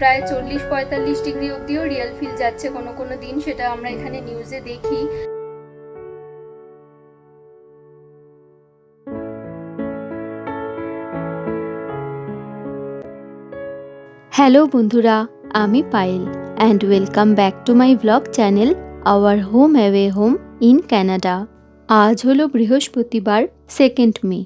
প্রায় চল্লিশ পঁয়তাল্লিশ ডিগ্রি অবধিও রিয়েল ফিল যাচ্ছে কোনো কোনো দিন, সেটা আমরা এখানে নিউজে দেখি। হ্যালো বন্ধুরা, আমি Payel and welcome back to my blog channel our home away home in Canada আজ হলো বৃহস্পতিবার সেকেন্ড মে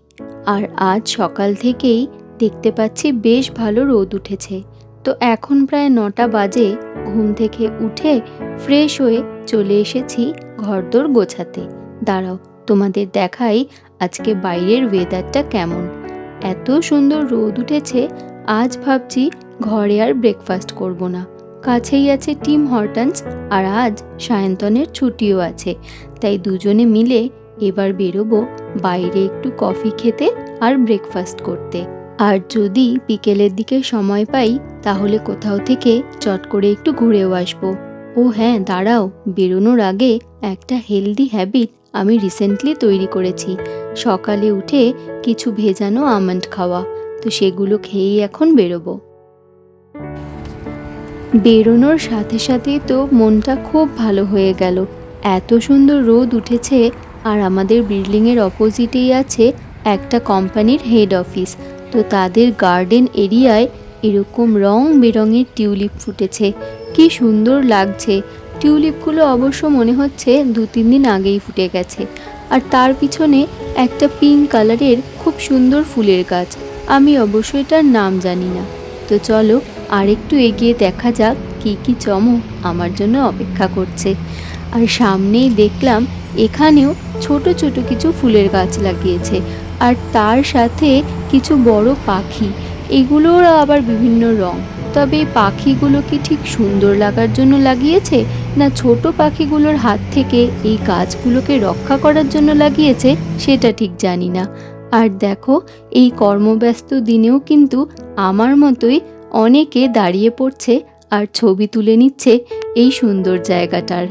আর আজ সকাল থেকেই দেখতে পাচ্ছি বেশ ভালো রোদ উঠেছে। তো এখন প্রায় নটা বাজে, ঘুম থেকে উঠে ফ্রেশ হয়ে চলে এসেছি ঘরদোর গোছাতে। দাঁড়াও, তোমাদের দেখাই আজকে বাইরের ওয়েদারটা কেমন। এত সুন্দর রোদ উঠেছে, আজ ভাবছি ঘরে আর ব্রেকফাস্ট করব না। কাছেই আছে টিম হর্টনস আর আজ সায়ন্তনের ছুটিও আছে। তাই দুজনে মিলে এবার বেরোবো বাইরে একটু কফি খেতে আর ব্রেকফাস্ট করতে। আর যদি বিকেলের দিকে সময় পাই, তাহলে কোথাও থেকে চট করে একটু ঘুরেও আসব। ও হ্যাঁ দাঁড়াও। বেরোনোর আগে একটা হেলদি হ্যাবিট আমি রিসেন্টলি তৈরি করেছি। সকালে উঠে কিছু ভেজানো আমন্ড খাওয়া। তো সেগুলো খেয়েই এখন বেরোবো। বেরোনোর সাথে সাথেই তো মনটা খুব ভালো হয়ে গেল। এত সুন্দর রোদ উঠেছে, আর আমাদের বিল্ডিংয়ের অপোজিটেই আছে একটা কোম্পানির হেড অফিস তো তাদের গার্ডেন এরিয়ায় এরকম রং বেরঙের টিউলিপ ফুটেছে। কি সুন্দর লাগছে। টিউলিপগুলো অবশ্য মনে হচ্ছে দু তিন দিন আগেই ফুটে গেছে। আর তার পিছনে একটা পিঙ্ক কালারের খুব সুন্দর ফুলের গাছ। আমি অবশ্য এটার নাম জানি না। তো চলো আর একটু এগিয়ে দেখা যাক কি কি চমক আমার জন্য অপেক্ষা করছে। আর সামনেই দেখলাম এখানেও ছোট ছোট কিছু ফুলের গাছ লাগিয়েছে। আর তার সাথে কিছু বড় পাখি। এগুলোর আবার বিভিন্ন রং। তবে এই পাখিগুলো কি ঠিক সুন্দর লাগার জন্য লাগিয়েছে, না ছোট পাখিগুলোর হাত থেকে এই গাছগুলোকে রক্ষা করার জন্য লাগিয়েছে, সেটা ঠিক জানি না। আর দেখো, এই কর্মব্যস্ত দিনেও কিন্তু আমার মতোই অনেকে দাঁড়িয়ে পড়ছে আর ছবি তুলে নিচ্ছে এই সুন্দর জায়গাটার।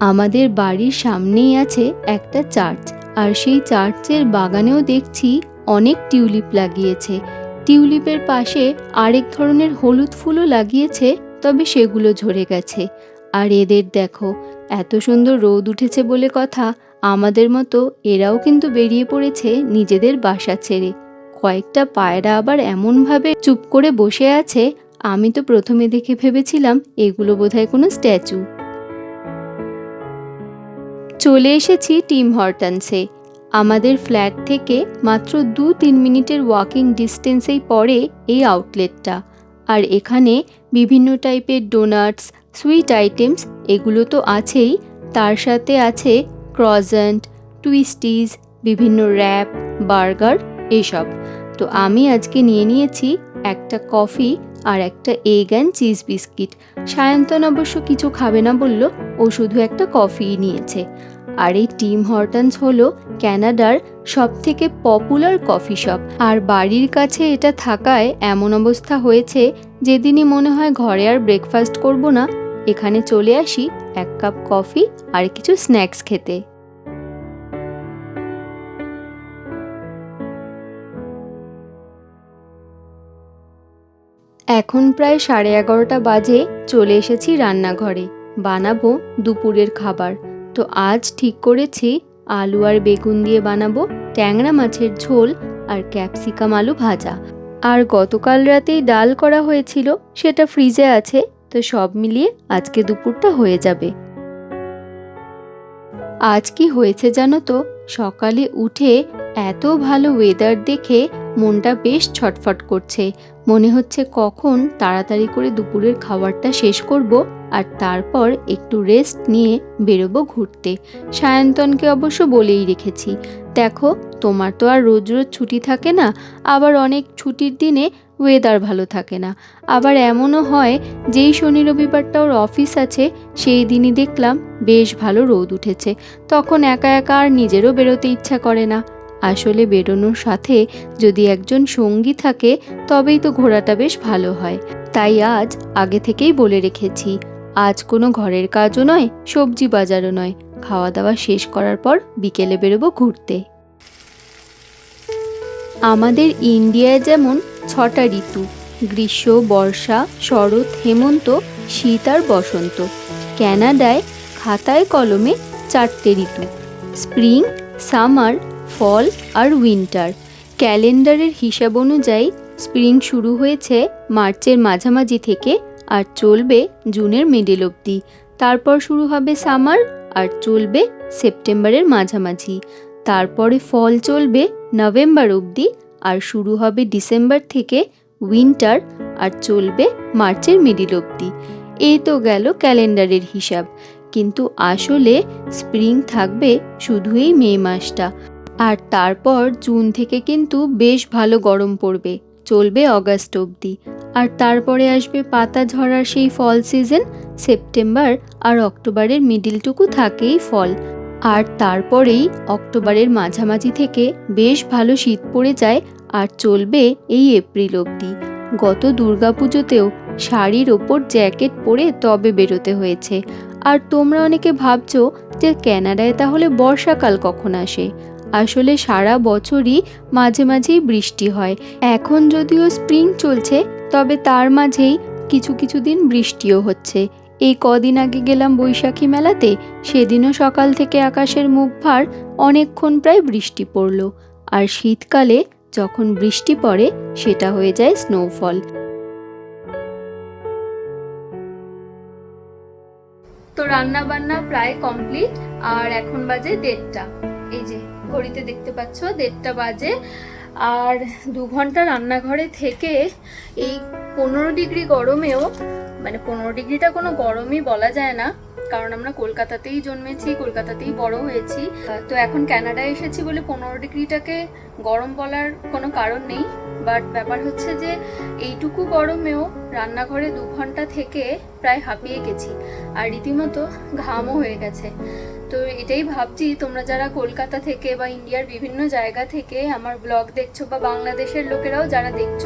আমাদের বাড়ির সামনেই আছে একটা চার্চ। আর সেই চার্চের বাগানেও দেখছি অনেক টিউলিপ লাগিয়েছে। টিউলিপের পাশে আরেক ধরনের হলুদ ফুলও লাগিয়েছে, তবে সেগুলো ঝরে গেছে। আর এদের দেখো, এত সুন্দর রোদ উঠেছে বলে কথা, আমাদের মতো এরাও কিন্তু বেরিয়ে পড়েছে নিজেদের বাসা ছেড়ে। কয়েকটা পায়রা আবার এমনভাবে চুপ করে বসে আছে, আমি তো প্রথমে দেখে ভেবেছিলাম এগুলো বোধহয় কোনো স্ট্যাচু। চলে এসেছি টিম হর্টনসে। আমাদের ফ্ল্যাট থেকে মাত্র দু তিন মিনিটের ওয়াকিং ডিস্টেন্সেই পড়ে এই আউটলেটটা আর এখানে বিভিন্ন টাইপের ডোনাটস সুইট আইটেমস এগুলো তো আছেই। তার সাথে আছে ক্রজেন্ট টুইস্টিজ বিভিন্ন র্যাপ বার্গার এসব। তো আমি আজকে নিয়ে নিয়েছি একটা কফি আর একটা egg and cheese biscuit Sayantan অবশ্য কিছু খাবে না বলল, ও শুধু একটা কফিই নিয়েছে। আর এই টিম হর্টনস হলো ক্যানাডার সব থেকে পপুলার কফি শপ। আর বাড়ির কাছে এটা থাকায় এমন অবস্থা হয়েছে যেদিনই মনে হয় ঘরে আর ব্রেকফাস্ট করব না, এখানে চলে আসি এক কাপ কফি আর কিছু স্ন্যাক্স খেতে। এখন প্রায় সাড়ে এগারোটা বাজে, চলে এসেছি রান্নাঘরে। বানাবো দুপুরের খাবার। তো আজ ঠিক করেছি, আলু আর বেগুন দিয়ে বানাবো, ট্যাংরা মাছের ঝোল আর ক্যাপসিকাম আলু ভাজা। আর গতকাল রাতেই ডাল করা হয়েছিল, সেটা ফ্রিজে আছে, তো সব মিলিয়ে আজকে দুপুরটা হয়ে যাবে। আজ কি হয়েছে জানো তো? সকালে উঠে এত ভালো ওয়েদার দেখে মনটা বেশ ছটফট করছে। মনে হচ্ছে কখন তাড়াতাড়ি করে দুপুরের খাবারটা শেষ করব আর তারপর একটু রেস্ট নিয়ে বেরোবো ঘুরতে। সায়ন্তনকে অবশ্য বলেই রেখেছি। দেখো, তোমার তো আর রোজ রোজ ছুটি থাকে না, আবার অনেক ছুটির দিনে ওয়েদার ভালো থাকে না। আবার এমনও হয়, যেই শনি রবিবারটা ওর অফিস আছে, সেই দিনই দেখলাম বেশ ভালো রোদ উঠেছে। তখন একা একা আর নিজেরও বেরোতে ইচ্ছা করে না। আসলে বেরোনোর সাথে যদি একজন সঙ্গী থাকে, তবেই তো ঘোরাটা বেশ ভালো হয়। তাই আজ আগে থেকেই বলে রেখেছি। আজ কোনো ঘরের কাজও নয়, সবজি বাজারও নয়। খাওয়া দাওয়া শেষ করার পর বিকেলে বেরোবো ঘুরতে। আমাদের ইন্ডিয়ায় যেমন ছটা ঋতু, গ্রীষ্ম, বর্ষা, শরৎ, হেমন্ত, শীত আর বসন্ত। ক্যানাডায় খাতায় কলমে চারটে ঋতু, স্প্রিং, সামার, ফল আর উইন্টার। ক্যালেন্ডারের হিসাব অনুযায়ী স্প্রিং শুরু হয়েছে মার্চের মাঝামাঝি থেকে আর চলবে জুনের মিডল অবধি। তারপর শুরু হবে সামার আর চলবে সেপ্টেম্বরের মাঝামাঝি। তারপরে ফল চলবে নভেম্বর অবধি আর শুরু হবে ডিসেম্বর থেকে উইন্টার আর চলবে মার্চের মিডিল অবধি। এই তো গেল ক্যালেন্ডারের হিসাব। কিন্তু আসলে স্প্রিং থাকবে শুধুই মে মাসটা। আর তারপর জুন থেকে কিন্তু বেশ ভালো গরম পড়বে। চলবে অগাস্ট অবধি। আর তারপরে আসবে পাতা ঝরার সেই ফল সিজন সেপ্টেম্বর আর অক্টোবরের মিডিলটুকু থাকেই ফল আর তারপরেই অক্টোবরের মাঝামাঝি থেকে বেশ ভালো শীত পড়ে যায় আর চলবে এই এপ্রিল অবধি। গত দুর্গাপুজোতেও শাড়ির ওপর জ্যাকেট পরে তবে বেরোতে হয়েছে। আর তোমরা অনেকে ভাবছ যে ক্যানাডায় তাহলে বর্ষাকাল কখন আসে? আসলে সারা বছরই মাঝে মাঝেই বৃষ্টি হয়। এখন যদিও স্প্রিং চলছে, তবে তার মাঝেই কিছু কিছু দিন বৃষ্টিও হচ্ছে। এই কদিন আগে গেলাম বৈশাখী মেলাতে, সেদিনও সকাল থেকে আকাশের মুখ ভার অনেকক্ষণ প্রায় বৃষ্টি পড়ল। আর শীতকালে যখন বৃষ্টি পড়ে, সেটা হয়ে যায় স্নোফল। তো রান্না বান্না প্রায় কমপ্লিট, আর এখন বাজে দেড়টা। এই যে ঘড়িতে দেখতে পাচ্ছ, দেড়টা বাজে। আর দু ঘণ্টা রান্নাঘরে থেকে এই পনেরো ডিগ্রি গরমেও মানে পনেরো ডিগ্রিটা কোনো গরমই বলা যায় না, কারণ আমরা কলকাতাতেই জন্মেছি, কলকাতাতেই বড় হয়েছি। তো এখন কানাডায় এসেছি বলে পনেরো ডিগ্রিটাকে গরম বলার কোনো কারণ নেই। বাট ব্যাপার হচ্ছে যে এইটুকু গরমেও রান্নাঘরে দু ঘণ্টা থেকে প্রায় হাঁপিয়ে গেছি। আর রীতিমতো ঘামও হয়ে গেছে। তো এটাই ভাবছি, তোমরা যারা কলকাতা থেকে বা ইন্ডিয়ার বিভিন্ন জায়গা থেকে আমার ব্লগ দেখছ বা বাংলাদেশের লোকেরাও যারা দেখছ,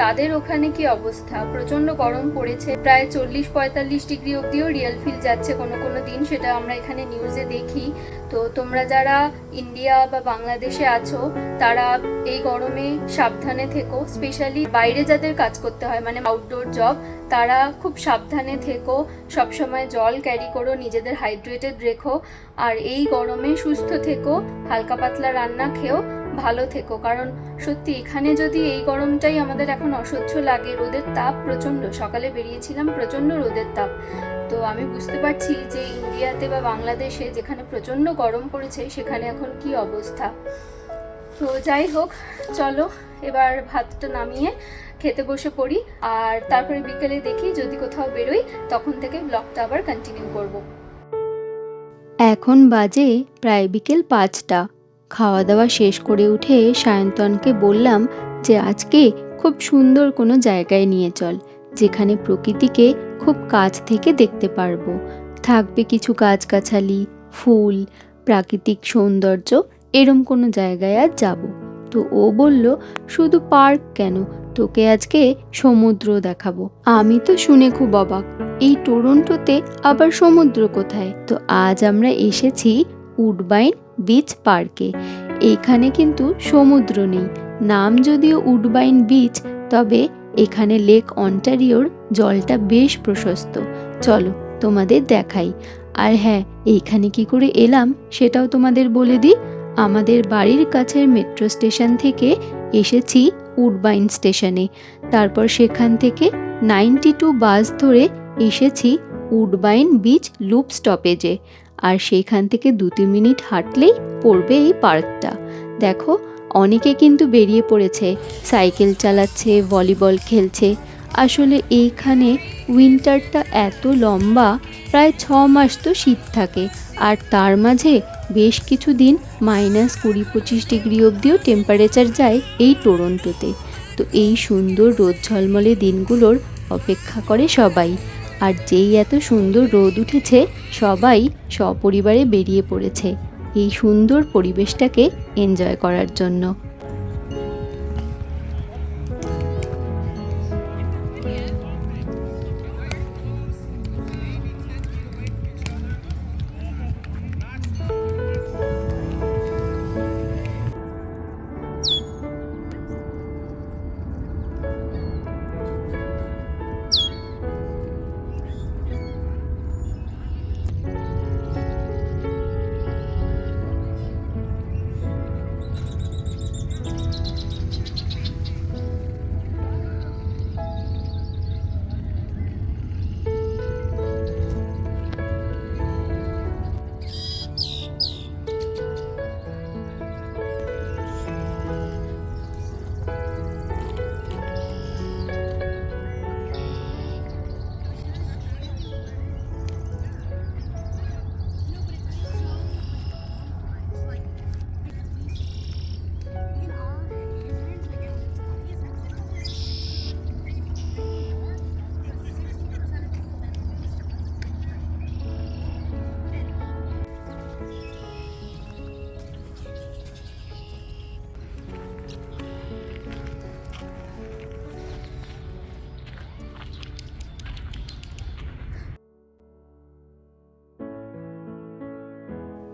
তাদের ওখানে কি অবস্থা? প্রচণ্ড গরম পড়েছে, প্রায় চল্লিশ পঁয়তাল্লিশ ডিগ্রি অব্দিও রিয়েল ফিল যাচ্ছে কোনো কোনো দিন, সেটা আমরা এখানে নিউজে দেখি। তো তোমরা যারা ইন্ডিয়া বা বাংলাদেশে আছো, তারা এই গরমে সাবধানে থেকো। স্পেশালি বাইরে যাদের কাজ করতে হয় মানে আউটডোর জব তারা খুব সাবধানে থেকো। সবসময় জল ক্যারি করো, নিজেদের হাইড্রেটেড রেখো। আর এই গরমে সুস্থ থেকো, হালকা পাতলা রান্না খেও। ভালো থেকো। কারণ সত্যি এখানে যদি এই গরমটাই আমাদের এখন অসহ্য লাগে, রোদের তাপ প্রচণ্ড। সকালে বেরিয়েছিলাম প্রচণ্ড রোদের তাপ। তো আমি বুঝতে পারছি যে ইন্ডিয়াতে বা বাংলাদেশে যেখানে প্রচণ্ড গরম পড়েছে, সেখানে এখন কি অবস্থা। তো যাই হোক, চলো এবার ভাতটা নামিয়ে খেতে বসে পড়ি। আর তারপরে বিকেলে দেখি যদি কোথাও বেরোই, তখন থেকে ব্লগটা আবার কন্টিনিউ করব। এখন বাজে প্রায় বিকেল পাঁচটা। খাওয়া দাওয়া শেষ করে উঠে সায়ন্তনকে বললাম যে আজকে খুব সুন্দর কোনো জায়গায় নিয়ে চল, যেখানে প্রকৃতিকে খুব কাছ থেকে দেখতে পারব। থাকবে কিছু গাছগাছালি, ফুল, প্রাকৃতিক সৌন্দর্য, এরম কোনো জায়গায় আজ যাব। তো ও বলল, শুধু পার্ক কেন? তোকে আজকে সমুদ্র দেখাবো। আমি তো শুনে খুব অবাক। এই টরন্টোতে আবার সমুদ্র কোথায়? তো আজ আমরা এসেছি উডবাইন বিচ পার্কে। এখানে কিন্তু সমুদ্র নেই। নাম যদিও উডবাইন বিচ, তবে এখানে লেক অন্টারিওর জলটা বেশ প্রশস্ত। চলো তোমাদের দেখাই। আর হ্যাঁ এইখানে কি করে এলাম সেটাও তোমাদের বলে দিই। আমাদের বাড়ির কাছের মেট্রো স্টেশন থেকে এসেছি উডবাইন স্টেশনে। তারপর সেখান থেকে নাইনটি টু বাস ধরে এসেছি উডবাইন বিচ লুপ স্টপেজে। আর সেইখান থেকে দু তিন মিনিট হাঁটলেই পড়বে এই পার্কটা। দেখো, অনেকে কিন্তু বেরিয়ে পড়েছে, সাইকেল চালাচ্ছে, ভলিবল খেলছে। আসলে এইখানে উইন্টারটা এত লম্বা, প্রায় ছ মাস তো শীত থাকে। আর তার মাঝে বেশ কিছু দিন মাইনাস কুড়ি পঁচিশ ডিগ্রি অবধিও টেম্পারেচার যায় এই টরন্টোতে। তো এই সুন্দর রোদ ঝলমলে দিনগুলোর অপেক্ষা করে সবাই। আর যেই এত সুন্দর রোদ উঠেছে, সবাই সপরিবারে বেরিয়ে পড়েছে এই সুন্দর পরিবেশটাকে এনজয় করার জন্য।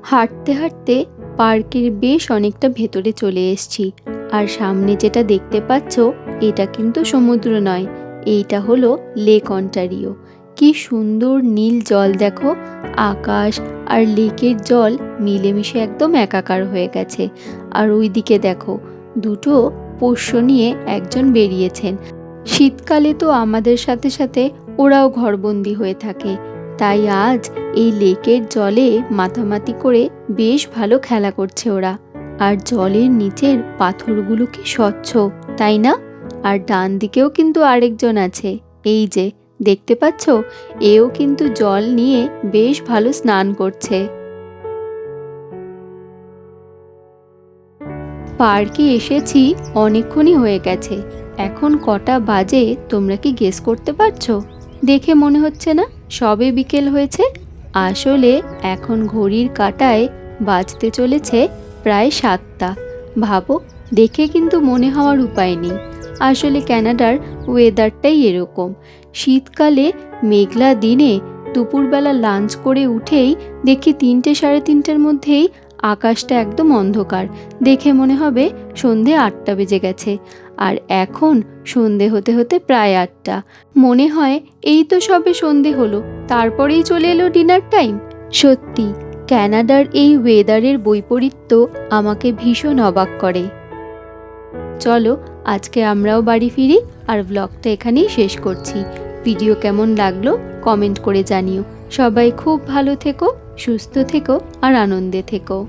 হাঁটতে হাঁটতে পার্কের বেশ অনেকটা ভেতরে চলে এসেছি। আর সামনে যেটা দেখতে পাচ্ছ, এটা কিন্তু সমুদ্র নয়, এইটা হলো লেক অন্টারিও কি সুন্দর নীল জল দেখো, আকাশ আর লেকের জল মিলেমিশে একদম একাকার হয়ে গেছে। আর ওইদিকে দেখো, দুটো পোষ্য নিয়ে একজন বেরিয়েছেন। শীতকালে তো আমাদের সাথে সাথে ওরাও ঘরবন্দি হয়ে থাকে। তাই আজ এই লেকের জলে মাতামাতি করে বেশ ভালো খেলা করছে ওরা। আর জলের নিচের পাথরগুলো কি স্বচ্ছ, তাই না? আর ডান দিকেও কিন্তু আরেকজন আছে। এই যে, দেখতে পাচ্ছ? এও কিন্তু জল নিয়ে বেশ ভালো স্নান করছে। পার্কে এসেছি, অনেকক্ষণই হয়ে গেছে। এখন কটা বাজে, তোমরা কি গেস করতে পারছ? দেখে মনে হচ্ছে না? সবে বিকেল হয়েছে। আসলে এখন ঘড়ির কাঁটায় বাজতে চলেছে প্রায় সাতটা। ভাবো, দেখে কিন্তু মনে হওয়ার উপায় নেই। আসলে ক্যানাডার ওয়েদারটাই এরকম। শীতকালে, মেঘলা দিনে দুপুরবেলা লাঞ্চ করে উঠেই দেখি তিনটে সাড়ে তিনটের মধ্যেই আকাশটা একদম অন্ধকার। দেখে মনে হবে সন্ধে আটটা বেজে গেছে। আর এখন সন্ধে হতে হতে প্রায় আটটা। মনে হয় এই তো সবে সন্ধে হলো, তারপরেই চলে এলো ডিনার টাইম সত্যি ক্যানাডার এই ওয়েদারের বৈপরীত্য আমাকে ভীষণ অবাক করে। চলো, আজকে আমরাও বাড়ি ফিরি আর ব্লগটা এখানেই শেষ করছি। ভিডিও কেমন লাগল কমেন্ট করে জানিও। সবাই খুব ভালো থেকো, সুস্থ থেকো আর আনন্দে থেকো।